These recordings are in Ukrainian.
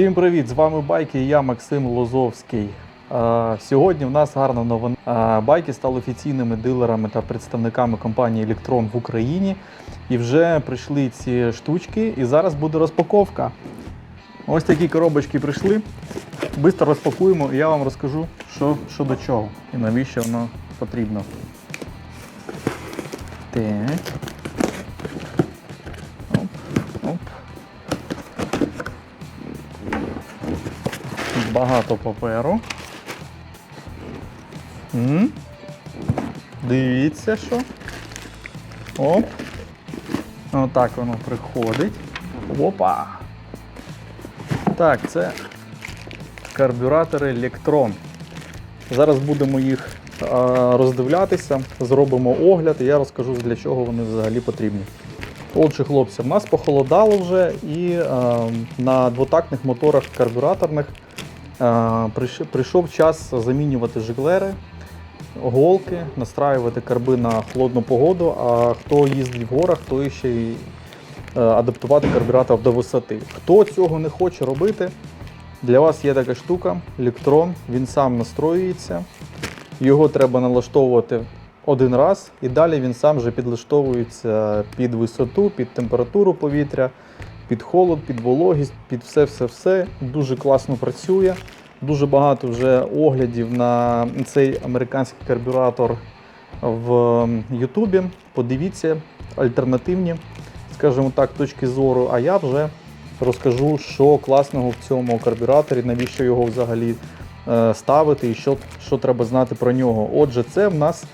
Всім привіт! З вами байки і я Максим Лозовський. Сьогодні в нас гарна новина. Байки стали офіційними дилерами та представниками компанії Electron в Україні. І вже прийшли ці штучки, і зараз буде розпаковка. Ось такі коробочки прийшли. Бистро розпакуємо і я вам розкажу, що, що до чого і навіщо воно потрібно. Так. Багато паперу. М? Дивіться, що. Оп. Отак воно приходить. Опа. Так, це карбюратори Electron. Зараз будемо їх роздивлятися, зробимо огляд і я розкажу, для чого вони взагалі потрібні. Отже, хлопці, в нас похолодало вже і а, на двотактних моторах карбюраторних прийшов час замінювати жиглери, голки, настраювати карби на холодну погоду. А хто їздить в горах, той ще й е, адаптувати карбюратор до висоти. Хто цього не хоче робити, для вас є така штука, електрон, він сам настроюється. Його треба налаштовувати один раз, і далі він сам вже підлаштовується під висоту, під температуру повітря, під холод, під вологість, під все-все-все. Дуже класно працює. Дуже багато вже оглядів на цей американський карбюратор в Ютубі. Подивіться альтернативні, скажімо так, точки зору. А я вже розкажу, що класного в цьому карбюраторі, навіщо його взагалі е, ставити і що, що треба знати про нього. Отже, це в нас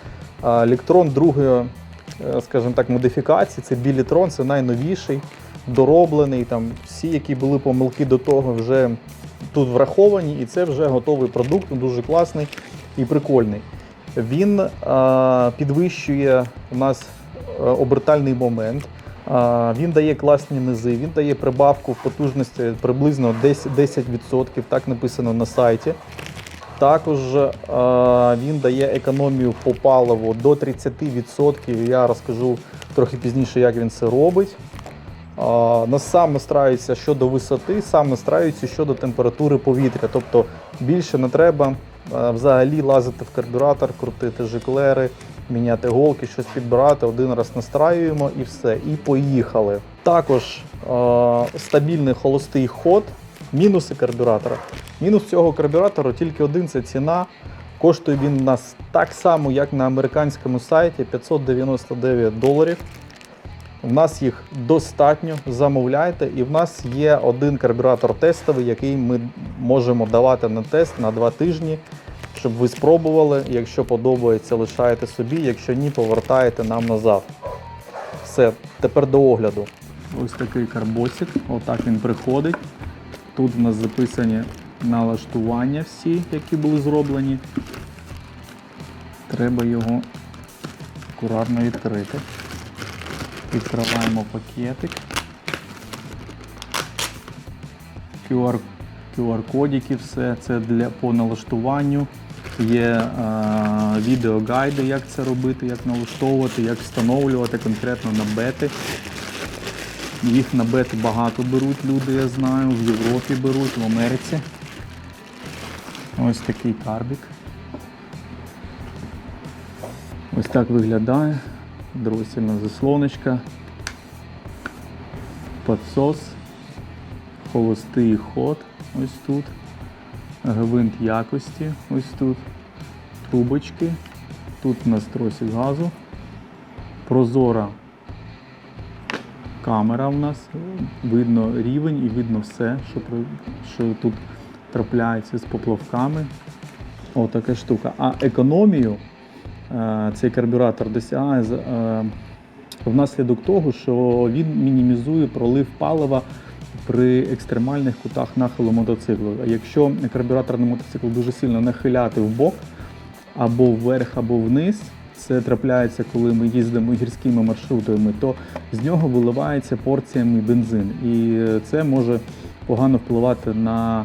електрон другої, е, скажімо так, модифікації. Це білітрон, це найновіший, дороблений. Там всі, які були помилки до того, вже тут враховані, і це вже готовий продукт, дуже класний і прикольний. Він е, підвищує у нас е, обертальний момент. А, Він дає класні низи, він дає прибавку в потужності приблизно 10%, 10% так написано на сайті. Також він дає економію по паливу до 30%. Я розкажу трохи пізніше, як він це робить. Нас сам настраюється щодо висоти, сам настраюється щодо температури повітря. Тобто більше не треба е, взагалі лазити в карбюратор, крутити жиклери, міняти голки, щось підбирати. Один раз настраюємо і все. І поїхали. Також е, стабільний холостий ход, мінуси карбюратора. Мінус цього карбюратора тільки один це ціна. Коштує він у нас так само, як на американському сайті 599 доларів. У нас їх достатньо, замовляйте, і в нас є один карбюратор тестовий, який ми можемо давати на тест на два тижні, щоб ви спробували. Якщо подобається, лишаєте собі, якщо ні, повертаєте нам назад. Все, тепер до огляду. Ось такий карбосик, отак він приходить. Тут в нас записані налаштування всі, які були зроблені. Треба його акуратно відкрити. Відкриваємо пакетик. QR, QR-кодики, все це для по налаштуванню. Є е, відеогайди, як це робити, як налаштовувати, як встановлювати конкретно на бети. Їх на бети багато беруть люди, я знаю, в Європі беруть, в Америці. Ось такий карбік. Ось так виглядає. Дросільна заслоночка. Подсос. Холостий ход ось тут. Гвинт якості ось тут. Трубочки. Тут у нас тросик газу. Прозора камера у нас. Видно рівень і видно все, що, що тут трапляється з поплавками. О, така штука. А економію цей карбюратор досягає е, внаслідок того, що він мінімізує пролив палива при екстремальних кутах нахилу мотоциклу. Якщо карбюраторний мотоцикл дуже сильно нахиляти в бок або вверх, або вниз, це трапляється, коли ми їздимо гірськими маршрутами, то з нього виливається порціями бензин. І е, це може погано впливати на е,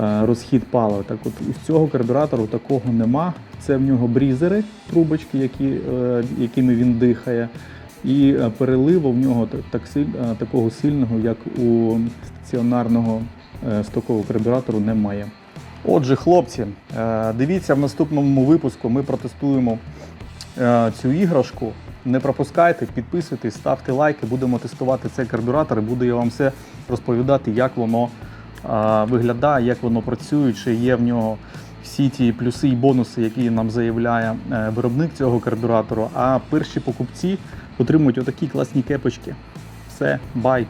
розхід палива. Так от у цього карбюратору такого нема. Це в нього брізери, трубочки, які, е, якими він дихає. І е, переливу в нього так, е, такого сильного, як у стаціонарного е, стокового карбюратору немає. Отже, хлопці, е, дивіться в наступному випуску. Ми протестуємо е, цю іграшку. Не пропускайте, підписуйтесь, ставте лайки, будемо тестувати цей карбюратор і буду я вам все розповідати, як воно е, виглядає, як воно працює, чи є в нього всі ті плюси і бонуси, які нам заявляє е, виробник цього карбюратору. А перші покупці отримують отакі класні кепочки. Все, бай!